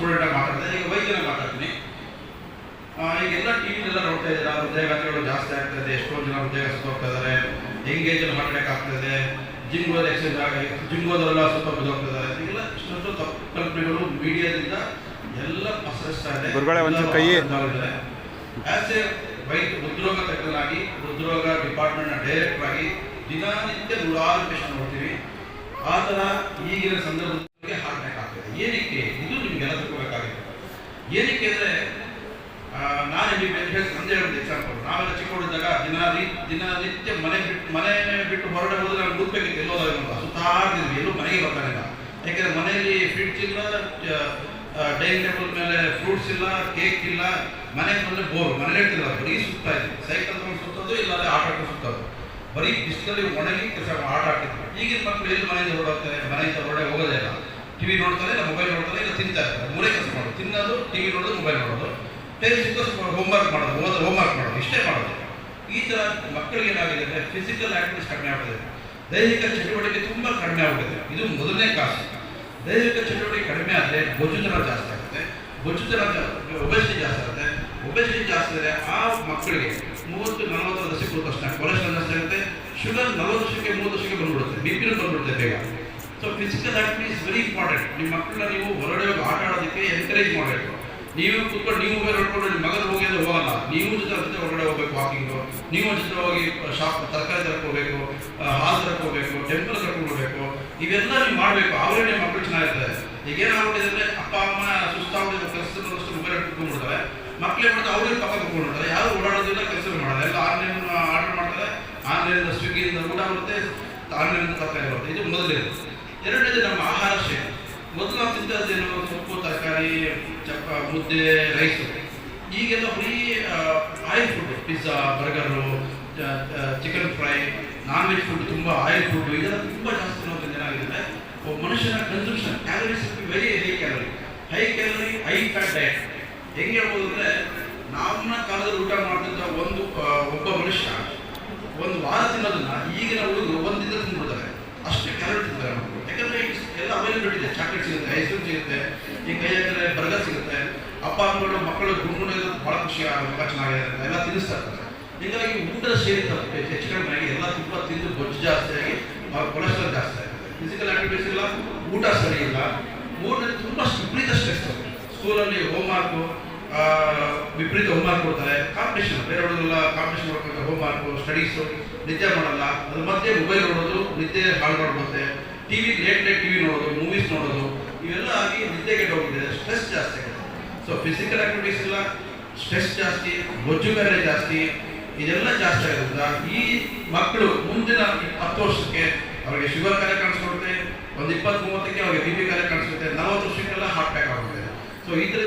ಸ್ಟೂಡೆಂಟಾಗಿ ಮಾತಾಡ್ತಾರೆ ಈಗ ವೈದ್ಯನ ಮಾತಾಡ್ತೀನಿ. ಈಗ ಎಲ್ಲ ಟಿ ವಿಲೆಲ್ಲ ನೋಡ್ತಾ ಇದ್ದಾರೆ. ಹೃದಯಘಾತಗಳು ಜಾಸ್ತಿ ಆಗ್ತದೆ. ಎಷ್ಟೊಂದು ಜನ ಹೃದಯ ಹೋಗ್ತಾ ಇದ್ದಾರೆ. ಎಂಗೇಜಲ್ಲಿ ಹಾರ್ಟ್ ಅಟ್ಯಾಕ್ ಆಗ್ತದೆ. ಜಿಮ್ ಹೋದ ಆಗಿ ಜಿಮ್ ಹೋದರೆಲ್ಲ ಸ್ವಲ್ಪ ಬಿದ್ದೋಗ್ತಿದ್ದಾರೆ. ಈಗೆಲ್ಲ ಇಷ್ಟೊಂದು ತಪ್ಪು ಕಲ್ಪನೆಗಳು ಮೀಡಿಯಾದಿಂದ ಎಲ್ಲ ಪಸರಿಸ್ತಾ ಇದೆ. ಆಸ್ ಎ ವೈದ್ಯ ಹೃದ್ರೋಗ ತಜ್ಞನಾಗಿ ಹೃದ್ರೋಗ ಡಿಪಾರ್ಟ್ಮೆಂಟ್ನ ಡೈರೆಕ್ಟರ್ ಆಗಿ ದಿನನಿತ್ಯ ನೂರಾರು ಪೇಷಂಟ್ ನೋಡ್ತೀವಿ. ಆ ಥರ ಈಗಿನ ಸಂದರ್ಭದಲ್ಲಿ ಹಾರ್ಟ್ ಅಟ್ಯಾಕ್ ಆಗ್ತದೆ ಏನಕ್ಕೆ ಇದು ನಿಮ್ಗೆಲ್ಲ ತಿಳ್ಕೋಬೇಕಾಗಿದೆ ಏನಕ್ಕೆ ಅಂದರೆ ನಾನು ಇಲ್ಲಿ ಹೇಳಿ ಒಂದೇ ಒಂದು ಎಕ್ಸಾಂಪಲ್ ನಾವೆಲ್ಲ ಚಿಕ್ಕವರಿದ್ದಾಗ ದಿನ ದಿನನಿತ್ಯ ಮನೆ ಬಿಟ್ಟು ಮನೆ ಬಿಟ್ಟು ಹೊರಡೆ ಹೋದ್ರೆ ನಾನು ಮುದ್ಬೇಕಿತ್ತು ಎಲ್ಲೋ ಸುತ್ತಾಡ್ತಿದ್ವಿ, ಎಲ್ಲೂ ಮನೆಗೆ ಬರ್ತಾನೆ ಯಾಕೆಂದ್ರೆ ಮನೆಯಲ್ಲಿ ಫ್ರಿಡ್ಜ್ ಇಲ್ಲ ಡೈನಿಂಗ್ ಟೇಬಲ್ ಮೇಲೆ ಫ್ರೂಟ್ಸ್ ಇಲ್ಲ ಕೇಕ್ ಇಲ್ಲ. ಮನೆ ಬಂದರೆ ಬೋರ್ ಮನೆ ಇರ್ತಿಲ್ಲ ಬರೀ ಸುತ್ತಾ ಇತ್ತು ಸೈಕಲ್ ತಗೊಂಡು ಸುತ್ತೋದು ಇಲ್ಲ ಆಟ ಆಡ್ಕೊಂಡು ಸುತ್ತೋದು. ಬರೀ ಬಿಸಿಲಲ್ಲಿ ಒಣಗಿ ಕೆಲಸ ಆಟ ಆಡ್ತಿದ್ವಿ. ಈಗಿನ ಮಕ್ಕಳು ಎಲ್ಲಿ ಮನೆಯಿಂದ ಹೊರಡೋಗ್ತಾರೆ ಮನೆಯಿಂದ ಹೊರಡೆ ಹೋಗೋದೇ ಇಲ್ಲ ಟಿವಿ ನೋಡ್ತಾನೆ, ಇಲ್ಲ ಮೊಬೈಲ್ ನೋಡ್ತಾರೆ ಇಲ್ಲ ತಿಂತಾ ಇರ್ತಾರೆ ಮೂರೇ ಕೆಲಸ ಮಾಡೋದು. ತಿನ್ನೋದು, ಟಿವಿ ನೋಡೋದು ಮೊಬೈಲ್ ನೋಡೋದು. ಟೆನ್ಸ್ ಹೋಮ್ವರ್ಕ್ ಮಾಡೋದು ಹೋಮ್ ಹೋಮ್ವರ್ಕ್ ಮಾಡೋದು. ಇಷ್ಟೇ ಮಾಡೋದು. ಈ ಥರ ಮಕ್ಕಳಿಗೆ ಏನಾಗಿದೆ ಅಂದರೆ ಫಿಸಿಕಲ್ ಆಕ್ಟಿವಿಟೀಸ್ ಕಡಿಮೆ ಆಗ್ತದೆ ದೈಹಿಕ ಚಟುವಟಿಕೆ ತುಂಬ ಕಡಿಮೆ ಆಗುತ್ತೆ ಇದು ಮೊದಲನೇ ಕಾಸು ದೈಹಿಕ ಚಟುವಟಿಕೆ ಕಡಿಮೆ ಆದರೆ ಬೊಜ್ಜುತನ ಜಾಸ್ತಿ ಆಗುತ್ತೆ. ಬೊಜ್ಜುತನ ಒಬೆಸಿಟಿ ಜಾಸ್ತಿ ಆಗುತ್ತೆ. ಒಬೆಸಿಟಿ ಜಾಸ್ತಿ ಆದರೆ ಆ ಮಕ್ಕಳಿಗೆ ಮೂವತ್ತು, ನಲವತ್ತು ವರ್ಷಕ್ಕೆ ಕಷ್ಟ. ಕೊಲೆಸ್ಟ್ರಾಲ್ ಜಾಸ್ತಿ ಆಗುತ್ತೆ. ಶುಗರ್ ನಲವತ್ತು ವರ್ಷಕ್ಕೆ, ಮೂವತ್ತು ವರ್ಷಕ್ಕೆ ಬಂದ್ಬಿಡುತ್ತೆ. ಬಿ ಪಿನೂ ಬಂದ್ಬಿಡುತ್ತೆ ಬೇಗ. So physical activity is very important ನಿಮ್ಮ ಮಕ್ಕಳನ್ನ ನೀವು ಹೊರಗಡೆ ಹೋಗಿ ಆಟ ಆಡೋದಕ್ಕೆ ಎನ್ಕರೇಜ್ ಮಾಡಬೇಕು. ನೀವು ಕುತ್ಕೊಂಡು, ನೀವು ಮೊಬೈಲ್ ಹೊಡ್ಕೊಂಡು ನಿಮ್ಮ ಮಗನ ಹೋಗಿ ಅಂದ್ರೆ ಹೋಗಲ್ಲ. ನೀವು ಜೊತೆ ಹೊರಗಡೆ ಹೋಗ್ಬೇಕು ವಾಕಿಂಗು ನೀವು ಜೊತೆ ಹೋಗಿ ಶಾಪ್ ತರಕಾರಿ ತರ್ಕೋಬೇಕು ಹಾಲು ತರ್ಕೋಬೇಕು ಟೆಂಪಲ್ ತರ್ಕೊಂಡ್ಬೇಕು ಇವೆಲ್ಲ ನೀವು ಮಾಡಬೇಕು. ಅವರೇ ನಿಮ್ಮ ಮಕ್ಕಳು ಚೆನ್ನಾಗಿರ್ತಾರೆ. ಈಗ ಏನಾಗ್ಬಿಟ್ಟಿದ್ರೆ ಅಪ್ಪ, ಅಮ್ಮ ಸುಸ್ತಾಗ್ಬಿಟ್ಟಿದೆ ಕೆಲಸದಷ್ಟು ಮೊಬೈಲ್ ಕುತ್ಕೊಂಡ್ಬಿಡ್ತಾರೆ. ಮಕ್ಕಳು ಏನು ಮಾಡ್ತಾರೆ? ಅವ್ರಿಗೆ ಪಕ್ಕ ಕುತ್ಕೊಂಡ್ಬಿಡ್ತಾರೆ. ಯಾರು ಓಡಾಡೋದಿಲ್ಲ ಕೆಲಸ ಮಾಡಲ್ಲ. ಎಲ್ಲ ಆನ್ಲೈನ್ ಆರ್ಡರ್ ಮಾಡ್ತಾರೆ. ಆನ್ಲೈನಿಂದ ಸ್ವಿಗ್ಗಿಯಿಂದ ಊಟ ಬರುತ್ತೆ, ಆನ್ಲೈನಿಂದ ತರಕಾರಿ ಬರುತ್ತೆ. ಇದು ಮೊದಲಿದೆ ಎರಡನೇದು ನಮ್ಮ ಆಹಾರ ಶೈಲಿ ಮೊದಲು ಸೊಪ್ಪು, ತರಕಾರಿ, ಚಪ್ಪ, ಮುದ್ದೆ ರೈಸ್ ಈಗೆಲ್ಲ ಬರೀ oil food pizza burger chicken fry non veg food ತುಂಬ ಆಯಿಲ್ ಫುಡ್ ಇದೆಲ್ಲ ತುಂಬ ಜಾಸ್ತಿ ತಿನ್ನೋದ್ರಿಂದ ಏನಾಗಿದೆ ಮನುಷ್ಯನ consumption calories very high calorie high calorie high fat diet ಹೆಂಗೆ ಹೇಳ್ಬೋದು ಅಂದರೆ ನಮ್ಮ ಕಾಲದಲ್ಲಿ ಊಟ ಮಾಡ್ತಿದ್ದ ಒಂದು ಒಬ್ಬ ಮನುಷ್ಯ ಒಂದು ವಾರ ತಿನ್ನೋದನ್ನ ಈಗಿನ ಹುಡುಗರು ಒಂದಿನ ಅಷ್ಟು ಕ್ಯಾಲರಿ ಇದೆ ಯಾಕಂದ್ರೆ ಎಲ್ಲ ಅವೈಲೇಬಲ್ ಇದೆ ಚಾಕ್ಲೇಟ್ ಸಿಗುತ್ತೆ ಐಸ್ ಕ್ರೀಮ್ ಸಿಗುತ್ತೆ, ಈ ಕೈ ಹಾಕಿದ್ರೆ ಬರ್ಗರ್ ಸಿಗುತ್ತೆ, ಅಪ್ಪ, ಅಮ್ಮಗಳು, ಮಕ್ಕಳು ಗುಣಗುಣ ಭಾಳ ಖುಷಿ ಮಗ ಚೆನ್ನಾಗಿದೆ ಅಂತ ಎಲ್ಲ ತಿನ್ನಿಸ್ತಾ ಇರ್ತಾರೆ. ಹೀಗಾಗಿ ಊಟದ ತಪ್ಪು ಹೆಚ್ಚು ಕಡಿಮೆ ಆಗಿ ಎಲ್ಲ ತುಂಬ ತಿಂದು ಬೊಜ್ಜು ಜಾಸ್ತಿ ಆಗಿ ಕೊಲೆಸ್ಟ್ರಾಲ್ ಜಾಸ್ತಿ ಆಗಿದೆ. ಫಿಸಿಕಲ್ ಆಕ್ಟಿವಿಟೀಸ್ ಇಲ್ಲ, ಊಟ ಸರಿ ಇಲ್ಲ. ಮೂರನೇ ತುಂಬ ವಿಪರೀತ ಸ್ಟ್ರೆಸ್ ಸ್ಕೂಲಲ್ಲಿ ಹೋಮ್ವರ್ಕು ವಿಪರೀತ ಹೋಮ್ವರ್ಕ್ ಕೊಡ್ತಾರೆ. ಕಾಂಪಿಟೇಷನ್ ಬೇರೆ ಹುಡುಗರೆಲ್ಲ ಕಾಂಪಿಟೇಷನ್ ಮಾಡ್ಕೊಂಡು ಹೋಮ್ವರ್ಕು ಸ್ಟಡೀಸು ನಿದ್ದೆ ಮಾಡಲ್ಲ. ಅದ್ರ ಮಧ್ಯೆ ಮೊಬೈಲ್ ನೋಡೋದು, ನಿದ್ದೆ ಹಾಳು ಮಾಡ್ಬೋದು T V late late T V ನೋಡೋದು ಮೂವೀಸ್ ನೋಡೋದು, ಇವೆಲ್ಲ ಆಗಿ ನಿದ್ದೆ ಹೋಗಿದೆ. ಸ್ಟ್ರೆಸ್ ಜಾಸ್ತಿ ಆಗಿದೆ. ಸೊ ಫಿಸಿಕಲ್ ಆಕ್ಟಿವಿಟೀಸ್ ಇಲ್ಲ ಸ್ಟ್ರೆಸ್ ಜಾಸ್ತಿ ಬೊಜ್ಜು ಬೇರೆ ಜಾಸ್ತಿ, ಇದೆಲ್ಲ ಜಾಸ್ತಿ ಆಗೋದ್ರಿಂದ ಈ ಮಕ್ಕಳು ಮುಂದಿನ ಹತ್ತು ವರ್ಷಕ್ಕೆ ಅವರಿಗೆ ಶುಗರ್ ಕಾರ್ಯ ಕಾಣಿಸ್ಕೊಡುತ್ತೆ, ಒಂದು ಇಪ್ಪತ್ತ್ ಮೂವತ್ತಕ್ಕೆ ಅವರಿಗೆ ಬಿ ಪಿ ಕಾಯಿಲೆ ಕಾಣಿಸುತ್ತೆ ನಲವತ್ತು ವರ್ಷಕ್ಕೆಲ್ಲ ಹಾರ್ಟ್ ಅಟ್ಯಾಕ್ ಆಗುತ್ತೆ. ಸೊ ಇದರಿಂದ